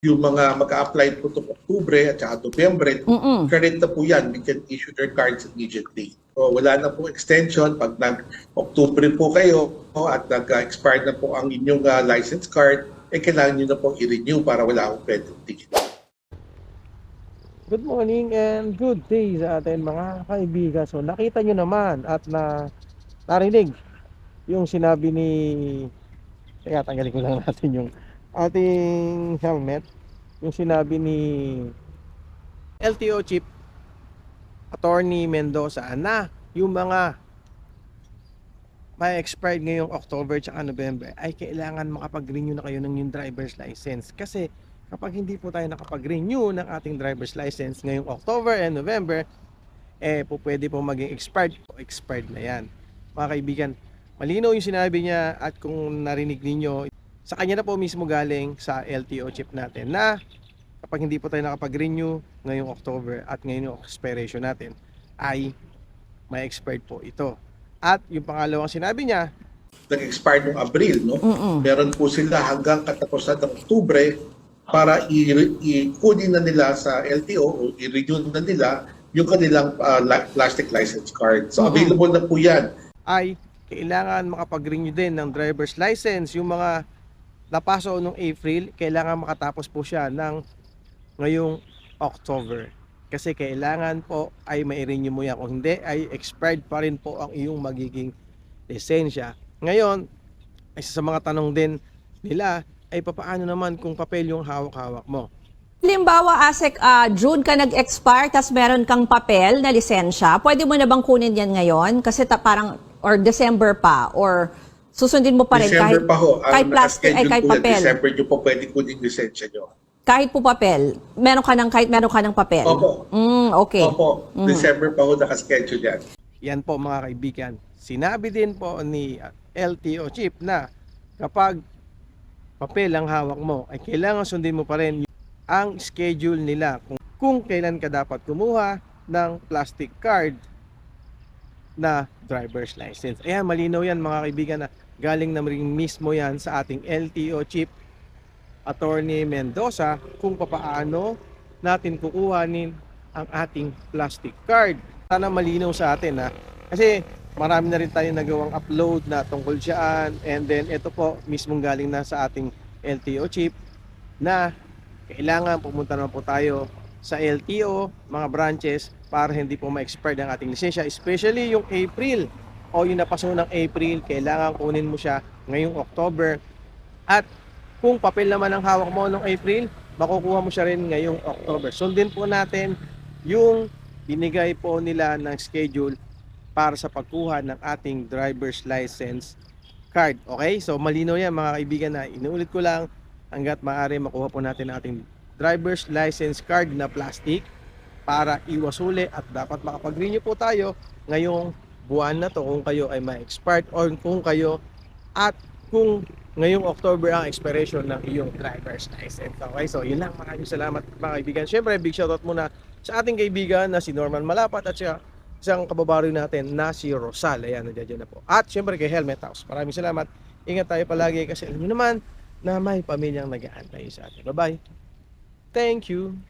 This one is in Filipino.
yung mga mag-a-apply po itong Oktubre at saka Nobyembre, Mm-mm. current na po yan. We can issue their cards immediately. So, wala na po extension. Pag nag-Oktubre po kayo at nag-expired na po ang inyong ah, license card, eh kailangan nyo na po i-renew para wala akong penalty. Good morning and good day sa atin mga kaibigan. So nakita nyo naman at na narinig yung sinabi ni Teka, tanggalin ko lang natin yung ating helmet. Yung sinabi ni LTO Chief Attorney Mendoza na yung mga may expired ngayong October at November ay kailangan makapag-renew na kayo ng yung driver's license kasi kapag hindi po tayo nakapag-renew ng ating driver's license ngayong October and November, eh po pwede po maging expired o expired na yan. Mga kaibigan, malinaw yung sinabi niya at kung narinig ninyo, sa kanya na po mismo galing sa LTO chip natin na kapag hindi po tayo nakapag-renew ngayong October at ngayon yung expiration natin, ay may expired po ito. At yung pangalawang sinabi niya, Nag-expire noong Abril, no? Mm-mm. meron po sila hanggang katapusan ng Oktubre para i- i-kunin na nila sa LTO o i-renew na nila yung kanilang li- plastic license card. So available na po yan. ay kailangan makapag-renew din ng driver's license. Yung mga napaso nung April, kailangan makatapos po siya ng ngayong October. Kasi kailangan po ay mai-renew mo yan. Kung hindi, ay expired pa rin po ang iyong magiging lisensya. Ngayon, isa sa mga tanong din nila, ay papaano naman kung papel yung hawak-hawak mo? Halimbawa, Asek, ah, June ka nag-expire, tas meron kang papel na lisensya, pwede mo na bang kunin yan ngayon? Kasi ta- parang, or December pa, or susundin mo pa rin December kahit, pa ho. Kahit plastic, ay nakaschedule kahit papel. December nyo po pwede kunin yung lisensya nyo. Kahit po papel, meron ka ng, kahit meron ka ng papel. Opo. Mm, okay. Opo, Mhm. December pa ho nakaschedule yan. Yan po mga kaibigan. Sinabi din po ni uh, LTO Chief na kapag papel ang hawak mo ay kailangan sundin mo pa rin ang schedule nila kung, kung kailan ka dapat kumuha ng plastic card na driver's license. Ayan, malinaw yan mga kaibigan na galing na rin mismo yan sa ating LTO Chief Attorney Mendoza kung papaano natin kukuhanin ang ating plastic card. Sana malinaw sa atin ha. Kasi marami na rin tayong nagawang upload na tungkol dyan. And then ito po mismong galing na sa ating LTO chip na kailangan pumunta naman po tayo sa LTO, mga branches para hindi po ma-expired ang ating lisensya. Especially yung April o yung napaso ng April, kailangan kunin mo siya ngayong October. At kung papel naman ang hawak mo noong April, makukuha mo siya rin ngayong October. Sundin po natin yung binigay po nila ng schedule para sa pagkuha ng ating driver's license card. Okay? So malinaw yan mga kaibigan na inuulit ko lang hanggat maaari makuha po natin ang ating driver's license card na plastic para iwasuli at dapat makapag-renew po tayo ngayong buwan na to kung kayo ay ma-expired or kung kayo at kung ngayong October ang expiration ng iyong driver's license. Okay, so yun lang. Maraming salamat mga kaibigan. Siyempre, big shoutout muna sa ating kaibigan na si Norman Malapat at siya isang kababaroy natin na si Rosal. Ayan, nandiyan na po. At siyempre kay Helmet House. Maraming salamat. Ingat tayo palagi kasi alam niyo naman na may pamilyang nag-aantay sa atin. Bye-bye. Thank you.